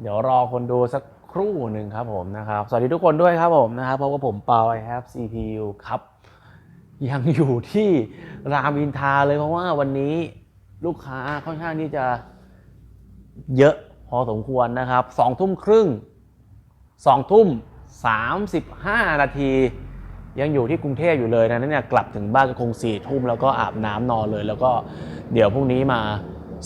เดี๋ยวรอคนดูสักครู่หนึ่งครับผมนะครับ สวัสดีทุกคนด้วยครับผมนะครับเพราะว่าผมเปา I have CPU ครับ ยังอยู่ที่รามอินทราเลยเพราะว่าวันนี้ลูกค้าค่อนข้างที่จะเยอะพอสมควรนะครับสองทุ่มครึ่งสองทุ่มสามสิบห้านาที ยังอยู่ที่กรุงเทพอยู่เลยนะนั้นเนี่ยกลับถึงบ้านก็คงสี่ทุ่มแล้วก็อาบน้ำนอนเลย แล้วก็เดี๋ยวพรุ่งนี้มา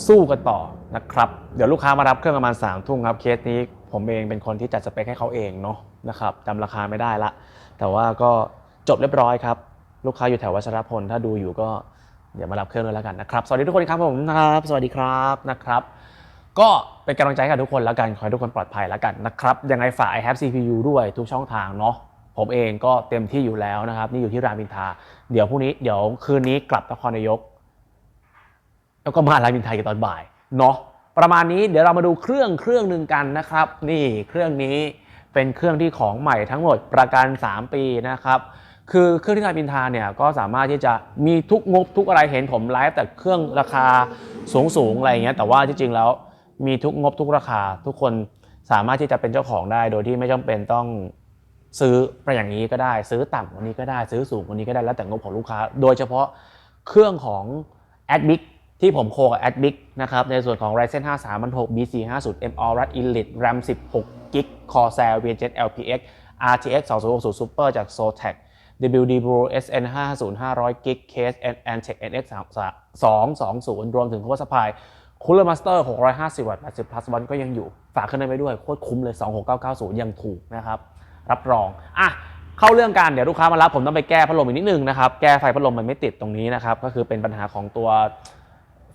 สู้กันต่อนะครับ เดี๋ยวลูกค้ามารับเครื่องประมาณ3ามทุ่มครับเคสนี้ผมเองเป็นคนที่จัดสเปคให้เขาเองเนาะนะครับจำราคาไม่ได้ละ แต่ว่าก็จบเรียบร้อยครับ ลูกค้าอยู่แถววัชรพล ถ้าดูอยู่ก็เดี๋ยวมารับเครื่องด้วยแล้วกันนะครับ สวัสดีทุกคนครับผมนะครับ สวัสดีครับนะครับ ก็เป็นกำลังใจให้กับทุกคนแล้วกัน ขอให้ทุกคนปลอดภัยแล้วกันนะครับ ยังไงฝาก i have CPU ด้วยทุกช่องทางเนาะผมเองก็เต็มที่อยู่แล้วนะครับ นี่อยู่ที่รามอินทราเดี๋ยวพรุ่งนี้เดี๋ยวคืนนี้กลับนครนายก แล้วก็มารามอินไทรากันตอนบ่ายเนาะประมาณนี้เดี๋ยวเรามาดูเครื่องเครื่องหนึ่งกันนะครับ นี่เครื่องนี้เป็นเครื่องที่ของใหม่ทั้งหมดประกัน 3 ปีนะครับ คือเครื่องที่รามอินทาเนี่ยก็สามารถที่จะมีทุกงบทุกอะไรเห็นผมไลฟ์แต่เครื่องราคาสูงสูงอะไรเงี้ยแต่ว่าที่จริงแล้วมีทุกงบทุกราคา ทุกคนสามารถที่จะเป็นเจ้าของได้ โดยที่ไม่จำเป็นต้องซื้อไปอย่างนี้ก็ได้ ซื้อต่ำกว่านี้ก็ได้ ซื้อสูงกว่านี้ก็ได้แล้วแต่งบของลูกค้า โดยเฉพาะเครื่องของ a d b i c ที่ผมโคกับ a d b i c นะครับในส่วนของ Ryzen 5 3 6 B450 M Aorus Elite RAM 16 GB Corsair V7 LPX RTX 2060 Super จาก Zotac WD Bro SN 50 500 GB Case Antec NX 220 รวมถึง Power Supply Cooler Master 650 วัตต์80 plus วันก็ยังอยู่ ฝากขึ้นได้ไปด้วย โคตรคุ้มเลย 26990 ยังถูกนะครับ รับรอง อะ เข้าเรื่องกันเดี๋ยวลูกค้ามารับผมต้องไปแก้พัดลมอีกนิดนึงนะครับ แก้ไฟพัดลมมันไม่ติดตรงนี้นะครับ ก็คือเป็นปัญหาของตัว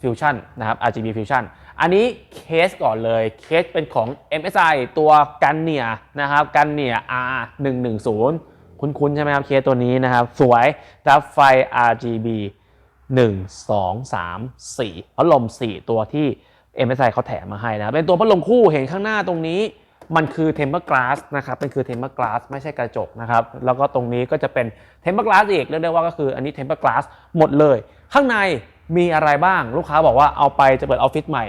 ฟิวชั่นนะครับ RGB Fusion อันนี้เคสก่อนเลยเคสเป็นของ MSI ตัวกันเนียนะครับกันเนีย R110 คุ้นๆใช่ไหมครับเคสตัวนี้นะครับ สวยรับไฟ RGB 1 2 3 4พัดลม 4 ตัวที่ MSI เขาแถมมาให้นะเป็นตัวพัดลมคู่เห็นข้างหน้าตรงนี้มันคือ temper glass นะครับเป็นคือ temper glass ไม่ใช่กระจกนะครับ แล้วก็ตรงนี้ก็จะเป็น temper glass อีกเรียกได้ว่าก็คืออันนี้ temper glass หมดเลย ข้างใน มีอะไรบ้างลูกค้าบอกว่าเอาไปจะเปิดออฟฟิศใหม่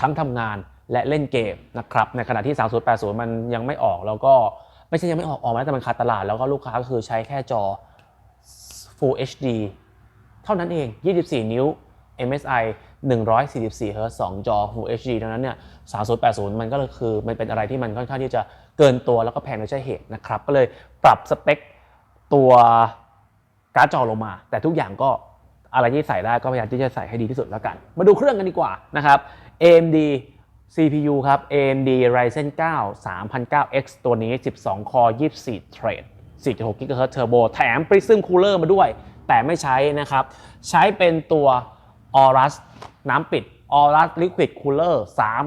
ทั้งทำงานและเล่นเกมนะครับในขณะที่ 3080 มันยังไม่ออกแล้วก็ไม่ใช่ยังไม่ออกออกมาแต่มันขาดตลาดแล้วก็ลูกค้าก็คือใช้แค่จอ Full HD เท่านั้นเอง 24 นิ้ว MSI 144 Hz 2 จอ Full HD เท่านั้นเนี่ย 3080 มันก็เลยคือมันเป็นอะไรที่มันค่อนข้างที่จะเกินตัวแล้วก็แพงโดยใช่เหตุนะครับ ก็เลยปรับสเปคตัวการ์ดจอลงมา แต่ทุกอย่างก็ อะไรที่ใส่ได้ก็พยายามที่จะใส่ให้ดีที่สุดแล้วกัน มาดูเครื่องกันดีกว่านะครับ AMD CPU ครับ AMD Ryzen 9 3009X ตัวนี้ 12 คอ24 เทรด4.6 GHz Turbo แถม Prism Cooler มาด้วย แต่ไม่ใช้นะครับ ใช้เป็นตัว Aorus น้ำปิด Aorus Liquid Cooler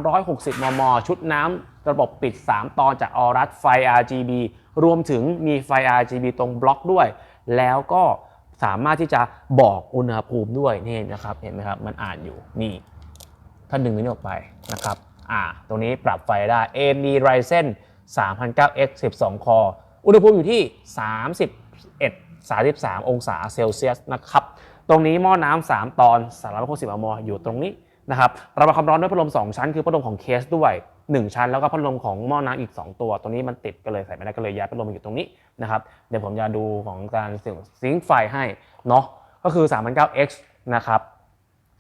360 มม ชุดน้ำระบบปิด 3 ตอนจาก Aorus ไฟ RGB รวมถึงมีไฟ RGB ตรงบล็อกด้วย แล้วก็ สามารถที่จะบอกอุณหภูมิด้วยนี่นะครับเห็นไหมครับมันอ่านอยู่นี่ถ้าดึงนี้ออกไปนะครับอ่าตรงนี้ปรับไฟได้ AMD Ryzen 3009X 12 คออุณหภูมิอยู่ที่ 31 33 องศาเซลเซียสนะครับ ตรงนี้หม้อน้ำ3ตอน360มออยู่ตรงนี้ นะครับระบายความร้อนด้วยพัดลม 2 ชั้น คือพัดลมของเคสด้วย 1 ชั้น แล้วก็พัดลมของหม้อน้ำอีก 2 ตัวตรงนี้มันติดก็เลยใส่ไม่ได้ก็เลยย้ายพัดลมมาอยู่ตรงนี้นะครับเดี๋ยวผมจะดูของการซิงค์ไฟให้เนาะก็คือ 3.9x นะครับ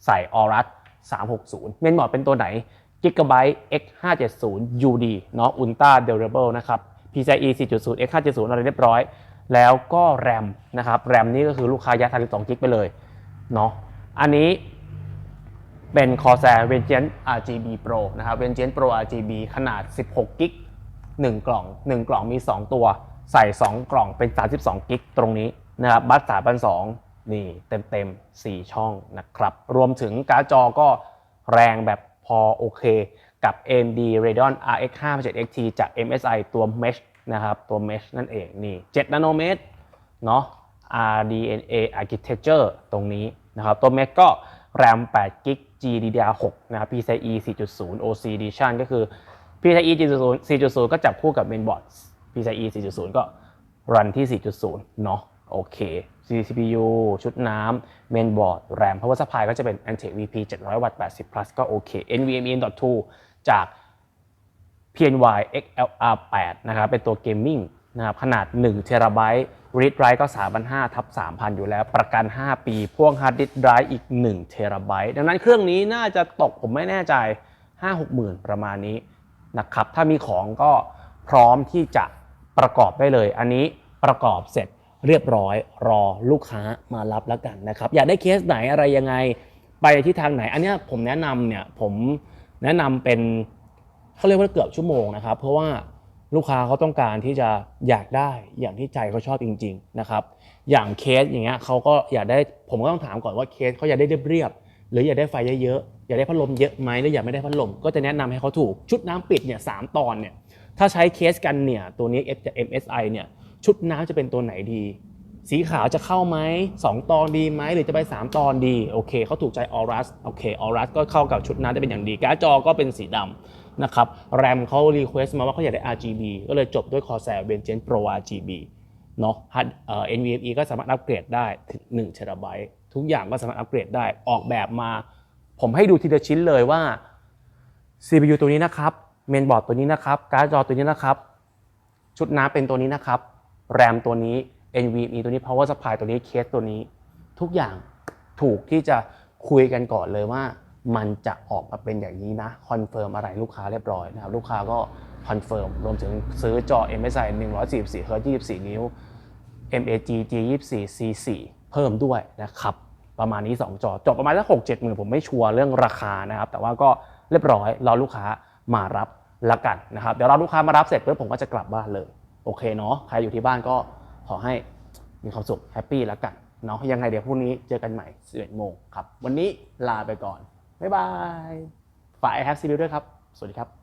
ใส่ Aorus 360 เมนบอร์ดเป็นตัวไหน Gigabyte X570 UD เนาะ Ultra Durable นะครับ PCIe 4.0 X570 อะไรเรียบร้อย แล้วก็ RAM นะครับ RAM นี่ก็คือลูกค้ายัด32กิกไปเลยเนาะอันนี้ เป็น Corsair Vengeance RGB Pro นะครับ Vengeance Pro RGB ขนาด 16 กิก1กล่อง 1 กล่องมี 2 ตัว ใส่ 2 กล่องเป็น 32 กิกตรงนี้นะครับบัส3 2 0 0นี่เต็มเต็มๆ 4 ช่องนะครับ รวมถึงการ์ดจอก็แรงแบบพอโอเค กับ AMD Radeon RX 5 7 XT จาก MSI ตัว Mesh นะครับ ตัว Mesh นั่นเองนี่7นาโนเมตรเนาะ RDNA Architecture ตรงนี้นะครับ ตัว Mesh ก็ RAM 8 g b GDDR6 นะครับ PCIe 4.0 OC Edition ก็คือ PCIe 4.0 4.0 ก็จับคู่กับ Mainboard PCIe 4.0 ก็รันที่ 4.0 เนาะโอเค CPU ชุดน้ำ Mainboard RAM Power Supply ก็จะเป็น Antec VP 700 วัตต์ 80 plus ก็โอเค NVMe M.2 จาก PNY XLR 8 นะครับ เป็นตัวเกมมิ่ง นะครับขนาด1 t b read write ก็3,500ทับ3,000 อยู่แล้ว ประกัน 5 ปีพ่วง hard disk drive อีก1 t b ดังนั้นเครื่องนี้น่าจะตกผมไม่แน่ใจ 5-6หมื่นประมาณนี้นะครับถ้ามีของก็พร้อมที่จะประกอบได้เลย อันนี้ประกอบเสร็จเรียบร้อยรอลูกค้ามารับแล้วกันนะครับ อยากได้เคสไหนอะไรยังไงไปที่ทางไหน อันนี้ผมแนะนำเนี่ยผมแนะนำเป็นเขาเรียกว่าเกือบชั่วโมงนะครับ เพราะว่า ลูกค้าเขาต้องการที่จะอยากได้อย่างที่ใจเขาชอบจริง ๆนะครับ อย่างเคสอย่างเงี้ยเขาก็อยากได้ผมก็ต้องถามก่อนว่าเคสเขาอยากได้เรียบๆหรืออยากได้ไฟเยอะๆอยากได้พัดลมเยอะไหมหรืออยากไม่ได้พัดลมก็จะแนะนำให้เขาถูกชุดน้ำปิดเนี่ยสามตอนเนี่ยถ้าใช้เคสกันเนี่ยตัวนี้ F จาก MSI เนี่ยชุดน้ำจะเป็นตัวไหนดี สีขาวจะเข้าไหม2 ตอนดีไหมหรือจะไป 3 ตอนดีโอเคเขาถูกใจออรัสโอเคออรัสก็เข้ากับชุดนั้นได้เป็นอย่างดีการ์ดจอก็เป็นสีดำ นะครับแรมเขารีเควสต์มาว่าเขาอยากได้ RGB ก็เลยจบด้วย Corsair Vengeance Pro RGB เนาะ Hard เอ่อ NVMe ก็สามารถอัปเกรดได้ถึง1 t b ทุกอย่างก็สามารถอัปเกรดได้ออกแบบมา ผมให้ดูทีละชิ้นเลยว่า CPU ตัวนี้นะครับเมนบอร์ดตัวนี้นะครับการ์ดจอตัวนี้นะครับ ชุดน้ำเป็นตัวนี้นะครับแรมตัวนี้ NVMe ตัวนี้ power supply ตัวนี้เคสตัวนี้ ทุกอย่างถูกที่จะคุยกันก่อนเลยว่า มันจะออกมาเป็นอย่างนี้นะคอนเฟิร์มอะไรลูกค้าเรียบร้อยนะครับลูกค้าก็คอนเฟิร์มรวมถึงซื้อจอ MSI 144 Hz 24 นิ้ว MAG G24 C4 เพิ่มด้วยนะครับประมาณนี้ 2 จอจบประมาณสัก6 7หมื่นผมไม่ชัวร์เรื่องราคานะครับ แต่ว่าก็เรียบร้อยรอลูกค้ามารับละกันนะครับเดี๋ยวรอลูกค้ามารับเสร็จปุ๊บผมก็จะกลับบ้านเลย โอเคเนาะใครอยู่ที่บ้านก็ขอให้มีความสุขแฮปปี้ล้วกันเนาะยังไงเดี๋ยวพรุ่งนี้เจอกันใหม่11โมงครับวันนี้ลาไปก่อน บ๊ายบาย ฝาก i h a v e c ด้วยครับ สวัสดีครับ